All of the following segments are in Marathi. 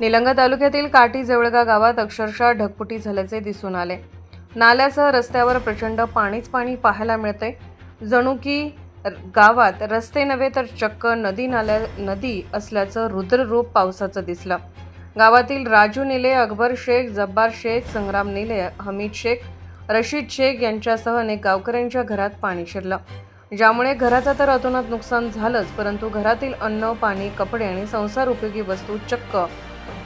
निलंगा तालुक्यातील काटी जवळगा गावात अक्षरशः ढगफुटी झाल्याचे दिसून आले. नाल्यासह रस्त्यावर प्रचंड पाणीच पाणी पाहायला मिळते जणू की गावात रस्ते नव्हे तर चक्क नदी नाल्या नदी असल्याचं रुद्ररूप पावसाचं दिसलं. गावातील राजू निले अकबर शेख जब्बार शेख संग्राम निले हमीद शेख रशीद शेख यांच्यासह अनेक गावकऱ्यांच्या घरात पाणी शिरलं. ज्यामुळे घराचं तर अतोनात नुकसान झालंच परंतु घरातील अन्न पाणी कपडे आणि संसार उपयोगी वस्तू चक्क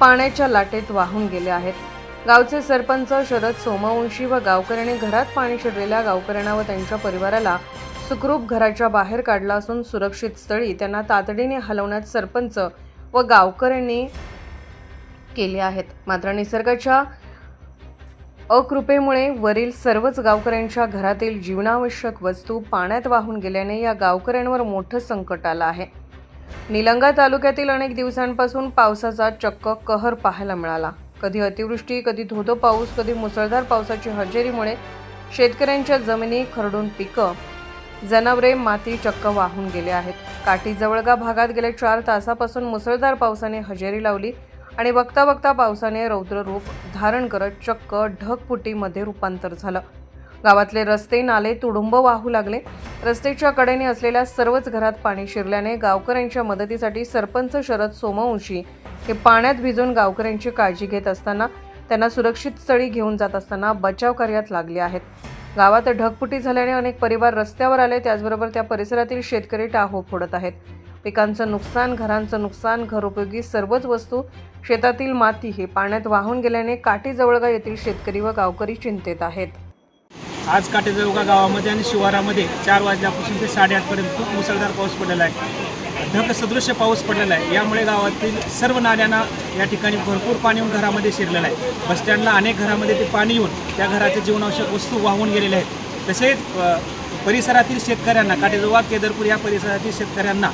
पाण्याच्या लाटेत वाहून गेले आहेत. गावचे सरपंच शरद सोमवंशी व गावकऱ्यांनी घरात पाणी शिरलेल्या गावकऱ्यांना व त्यांच्या परिवाराला सुखरूप घराच्या बाहेर काढला असून सुरक्षित स्थळी त्यांना तातडीने हलवण्यात सरपंच व गावकऱ्यांनी केले आहेत. मात्र निसर्गाच्या अकृपेमुळे वरील सर्वच गावकऱ्यांच्या घरातील जीवनावश्यक वस्तू पाण्यात वाहून गेल्याने या गावकऱ्यांवर मोठं संकट आलं आहे. निलंगा तालुक्यातील अनेक दिवसांपासून पावसाचा चक्क कहर पाहायला मिळाला. कधी अतिवृष्टी कधी धोधो पाऊस कधी मुसळधार पावसाची हजेरीमुळे शेतकऱ्यांच्या जमिनी खरडून पिकं जनावरे माती चक्क वाहून गेले आहेत. काठी जवळगा भागात गेल्या चार तासापासून मुसळधार पावसाने हजेरी लावली आणि बघता बघता पावसाने रौद्र रूप धारण करत चक्क ढगफुटीमध्ये रूपांतर झालं. गावातले रस्ते नाले तुडुंब वाहू लागले. रस्त्याच्या कडेने असलेल्या सर्वच घरात पाणी शिरल्याने गावकऱ्यांच्या मदतीसाठी सरपंच शरद सोमवंशी हे पाण्यात भिजून गावकऱ्यांची काळजी घेत असताना त्यांना सुरक्षित स्थळी घेऊन जात असताना बचाव कार्यात लागले आहेत. गावात ढगफुटी झाल्याने अनेक परिवार रस्त्यावर आले त्याचबरोबर त्या परिसरातील शेतकरी टाहो फोडत आहेत. पिकांचं नुकसान घरांचं नुकसान घरोपयोगी सर्वच वस्तू शेतातील माती हे पाण्यात वाहून गेल्याने काटी जवळगा येथील शेतकरी व गावकरी चिंतेत आहेत. आज काटेजोगा गावामध्ये आणि शिवारामध्ये चार वाजल्यापासून ते साडेआठपर्यंत खूप मुसळधार पाऊस पडलेला आहे. ढग सदृश्य पाऊस पडलेला आहे. यामुळे गावातील सर्व नाल्यांना या ठिकाणी भरपूर पाणी येऊन घरामध्ये शिरलेलं आहे. बसस्टँडला अनेक घरामध्ये ते पाणी येऊन त्या घराच्या जीवनावश्यक वस्तू वाहून गेलेल्या आहेत. तसेच परिसरातील शेतकऱ्यांना काटेजोगा केदरपूर या परिसरातील शेतकऱ्यांना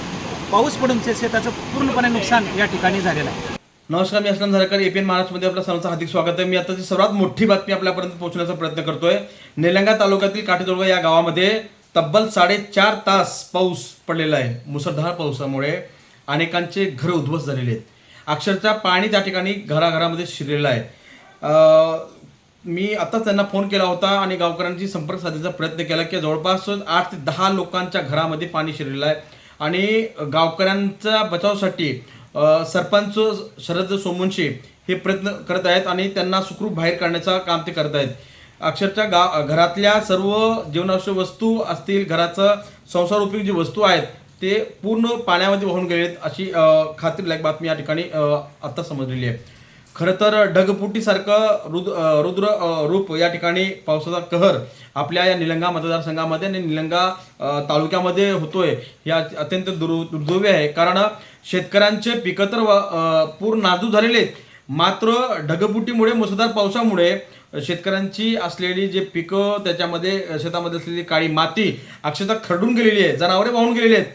पाऊस पडून शेताचं पूर्णपणे नुकसान या ठिकाणी झालेलं आहे. नमस्कार मी असलम झारकर एपीएन महाराष्ट्रमध्ये आपल्या सर्वांचं हार्दिक स्वागत आहे. मी आताची सर्वात मोठी बातमी आपल्यापर्यंत पोहोचण्याचा प्रयत्न करतोय. निलंगा तालुक्यातील काठीदुर्ग या गावामध्ये तब्बल साडेचार तास पाऊस पडलेला आहे. मुसळधार पावसामुळे अनेकांचे घर उद्ध्वस्त झालेले आहेत. अक्षरशः पाणी त्या ठिकाणी घराघरामध्ये शिरलेलं आहे. मी आताच त्यांना फोन केला होता आणि गावकऱ्यांशी संपर्क साधण्याचा प्रयत्न केला की जवळपास आठ ते दहा लोकांच्या घरामध्ये पाणी शिरलेलं आहे. आणि गावकऱ्यांच्या बचावासाठी सरपंच शरद सोमवंशी हे प्रयत्न करत आहेत आणि त्यांना सुखरूप बाहेर काढण्याचं काम ते करत आहेत. अक्षरशः गा घरातल्या सर्व जीवनावश्यक वस्तू असतील घराचं संसार उपयोगी जी वस्तू आहेत ते पूर्ण पाण्यामध्ये वाहून गेले आहेत अशी खात्रीलायक बातमी या ठिकाणी आत्ता समजलेली आहे. खरं तर ढगपुटीसारखं रुद रुद्र रूप या ठिकाणी पावसाचा कहर आपल्या या निलंगा मतदारसंघामध्ये आणि निलंगा तालुक्यामध्ये होतोय या अत्यंत दुर् दुर्दैवी आहे. कारण शेतकऱ्यांचे पिकं तर वा- पूर्ण नाजूक झालेले आहेत. मात्र ढगफुटीमुळे मुसळधार पावसामुळे शेतकऱ्यांची असलेली जे पिकं त्याच्यामध्ये शेतामध्ये असलेली काळी माती अक्षरशः खरडून गेलेली आहे जनावरे वाहून गेलेली आहेत.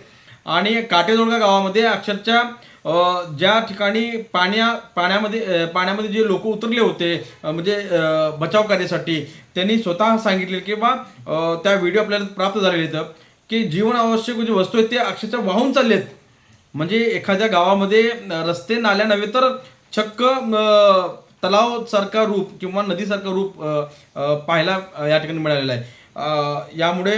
आणि काटेजोडगा गावामध्ये अक्षरशः ज्या ठिकाणी पाण्या पाण्यामध्ये पाण्यामध्ये जे लोक उतरले होते म्हणजे बचाव कार्यासाठी त्यांनी स्वतः सांगितले की बा त्या व्हिडिओ आपल्याला प्राप्त झालेले आहेत की जीवन आवश्यक जे वस्तू आहेत ते अक्षरशः वाहून चाललेत. म्हणजे एखाद्या गावामध्ये रस्ते नाल्या नव्हे तर चक्क तलावसारखा रूप किंवा नदीसारखं रूप पाहायला या ठिकाणी मिळालेलं आहे. यामुळे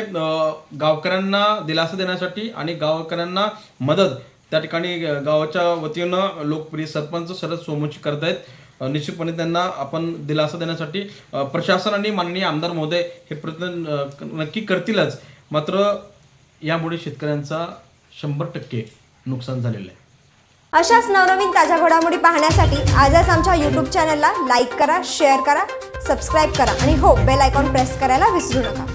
गावकऱ्यांना दिलासा देण्यासाठी आणि गावकऱ्यांना मदत त्या ठिकाणी गावाच्या वतीनं लोकप्रिय सरपंच शरद सोमोची करत आहेत निश्चितपणे त्यांना आपण दिलासा देण्यासाठी प्रशासन आणि माननीय आमदार महोदय हे प्रयत्न नक्की करतीलच. मात्र यामुळे शेतकऱ्यांचा शंभर टक्के नुकसान झालेलं आहे. अशाच नवनवीन ताज्या घडामोडी पाहण्यासाठी आजच आमच्या यूट्यूब चॅनलला लाईक करा शेअर करा सबस्क्राईब करा आणि हो बेल आयकॉन प्रेस करायला विसरू नका.